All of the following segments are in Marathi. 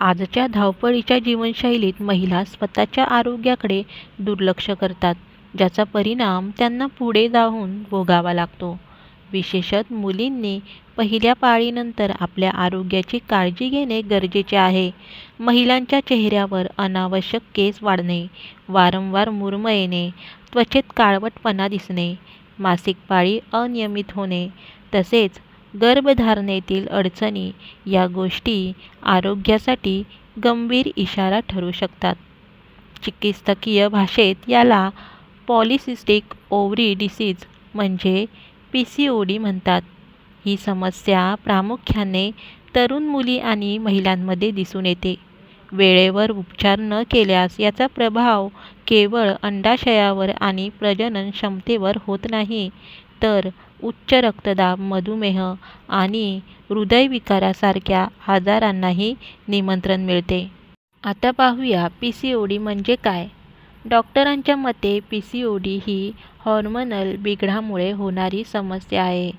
आजच्या धावपळीच्या जीवनशैलीत महिला स्वतःच्या आरोग्याकडे दुर्लक्ष करतात ज्याचा परिणाम त्यांना पुढे जाऊन भोगावा लागतो. विशेषत मुलींनी पहिल्या पाळीनंतर आपल्या आरोग्याची काळजी घेणे गरजेचे आहे. महिलांच्या चेहऱ्यावर अनावश्यक केस वाढणे वारंवार मुरम येणे त्वचेत काळवटपणा दिसणे मासिक पाळी अनियमित होणे तसेच गर्भधारणेतील अडचणी या गोष्टी आरोग्यासाठी गंभीर इशारा ठरू शकतात. चिकित्सकीय भाषेत याला पॉलिसिस्टिक ओव्हरी डिसीज म्हणजे पी सी ओ डी म्हणतात. ही समस्या प्रामुख्याने तरुण मुली आणि महिलांमध्ये दिसून येते. वेळेवर उपचार न केल्यास याचा प्रभाव केवळ अंडाशयावर आणि प्रजनन क्षमतेवर होत नाही तर उच्च रक्तदाब मधुमेह आणि हृदयविकारासारख्या आजारांनाही निमंत्रण मिळते. आता पाहूया पी सी ओ डी म्हणजे काय? डॉक्टरांच्या मते पी सी ओ डी ही हॉर्मोनल बिघडामुळे होणारी समस्या आहे.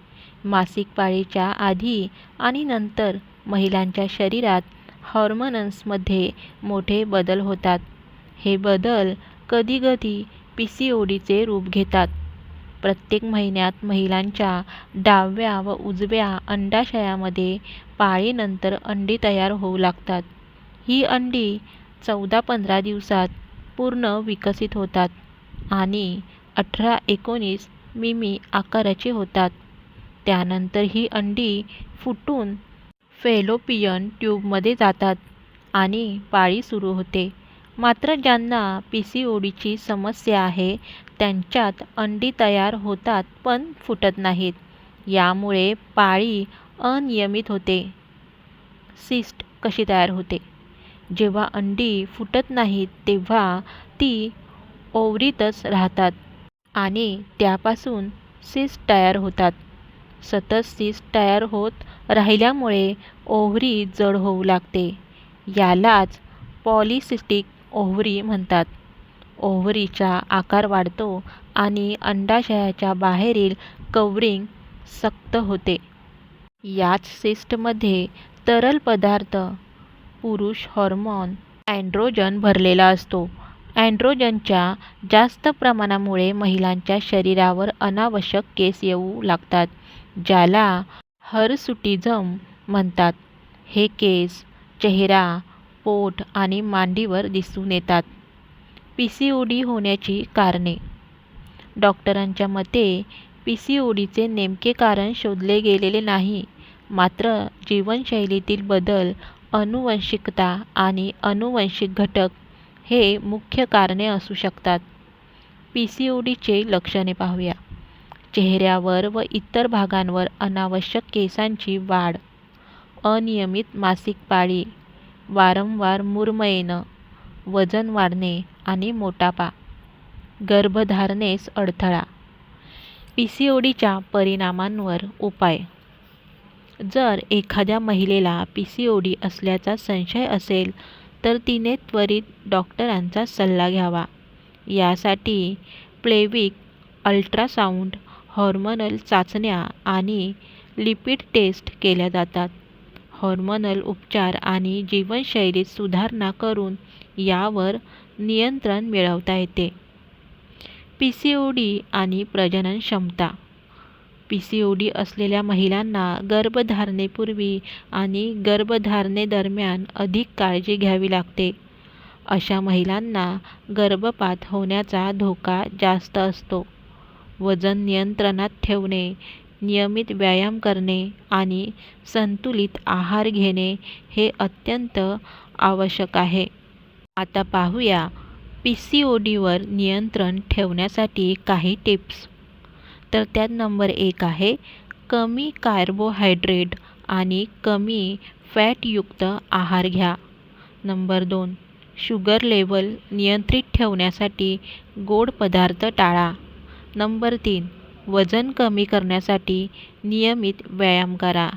मासिक पाळीच्या आधी आणि नंतर महिलांच्या शरीरात हॉर्मोन्समध्ये मोठे बदल होतात. हे बदल कधीकधी पी सी ओ डीचे रूप घेतात. प्रत्येक महिन्यात महिलांच्या डाव्या व उजव्या अंडाशयामध्ये पाळीनंतर अंडी तयार होऊ लागतात. ही अंडी चौदा पंधरा दिवसात पूर्ण विकसित होतात आणि अठरा एकोणीस मिमी आकाराची होतात. त्यानंतर ही अंडी फुटून फेलोपियन ट्यूबमध्ये जातात आणि पाळी सुरू होते. मात्र ज्यांना पी सी ओ डीची समस्या आहे त्यांच्यात अंडी तयार होतात पण फुटत नाहीत. यामुळे पाळी अनियमित होते. सिस्ट कशी तयार होते? जेव्हा अंडी फुटत नाहीत तेव्हा ती ओवरीतच राहतात आणि त्यापासून सिस्ट तयार होतात. सतत सिस्ट तयार होत राहिल्यामुळे ओव्हरी जड होऊ लागते. यालाच पॉलिसिस्टिक ओव्हरी म्हणतात. ओव्हरीचा आकार वाढतो आणि अंडाशयाच्या बाहेरील कवरिंग सक्त होते. याच सिस्टमध्ये तरल पदार्थ पुरुष हॉर्मोन अँड्रोजन भरलेला असतो. अँड्रोजनच्या जास्त प्रमाणामुळे महिलांच्या शरीरावर अनावश्यक केस येऊ लागतात ज्याला हर्सुटिझम म्हणतात. हे केस चेहरा पोट आणि मांडीवर दिसून येतात. पी सी ओ डी होण्याची कारणे. डॉक्टरांच्या मते पी सी ओ डीचे नेमके कारण शोधले गेलेले नाही मात्र जीवनशैलीतील बदल अनुवंशिकता आणि अनुवंशिक घटक हे मुख्य कारणे असू शकतात. पी सी ओ डीचे लक्षणे पाहूया. चेहऱ्यावर व इतर भागांवर अनावश्यक केसांची वाढ अनियमित मासिक पाळी वारंवार मुरुम वजन वाढणे आणि मोटापा. गर्भधारणेस अडथळा. पी सी ओ डीच्या परिणामांवर उपाय. जर एखाद्या महिलेला पी सी ओ डी असल्याचा संशय असेल तर तिने त्वरित डॉक्टरांचा सल्ला घ्यावा. यासाठी प्लेविक अल्ट्रासाऊंड हॉर्मोनल चाचण्या आणि लिपिड टेस्ट केल्या जातात. हॉर्मोनल उपचार आणि जीवनशैलीत सुधारणा करून यावर नियंत्रण मिळवता येते. पी सी ओ डी आणि प्रजनन क्षमता. पी सी ओ डी असलेल्या महिलांना गर्भधारणेपूर्वी आणि गर्भधारणेदरम्यान अधिक काळजी घ्यावी लागते. अशा महिलांना गर्भपात होण्याचा धोका जास्त असतो. वजन नियंत्रणात ठेवणे नियमित व्यायाम करणे आणि संतुलित आहार घेणे हे अत्यंत आवश्यक आहे. आता पाहूया पी सी ओ डीवर नियंत्रण ठेवण्यासाठी काही टिप्स. तर त्यात नंबर एक आहे कमी कार्बोहायड्रेट आणि कमी फॅटयुक्त आहार घ्या. नंबर दोन शुगर लेवल नियंत्रित ठेवण्यासाठी गोड पदार्थ टाळा. नंबर तीन वजन कमी करण्यासाठी नियमित व्यायाम करा.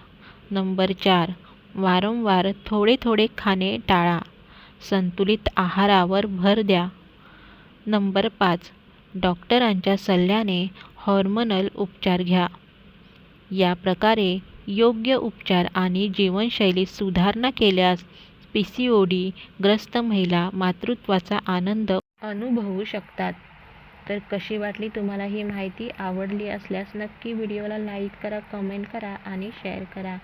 नंबर चार वारंवार थोडे थोडे खाणे टाळा. संतुलित आहारावर भर द्या. नंबर पाच डॉक्टरांच्या सल्ल्याने हॉर्मोनल उपचार घ्या. या प्रकारे योग्य उपचार आणि जीवनशैलीत सुधारणा केल्यास पी सी ओ डी ग्रस्त महिला मातृत्वाचा आनंद अनुभवू शकतात. तर कशी वाटली तुम्हाला ही माहिती आवडली असल्यास नक्की व्हिडिओला लाईक करा कमेंट करा आणि शेअर करा.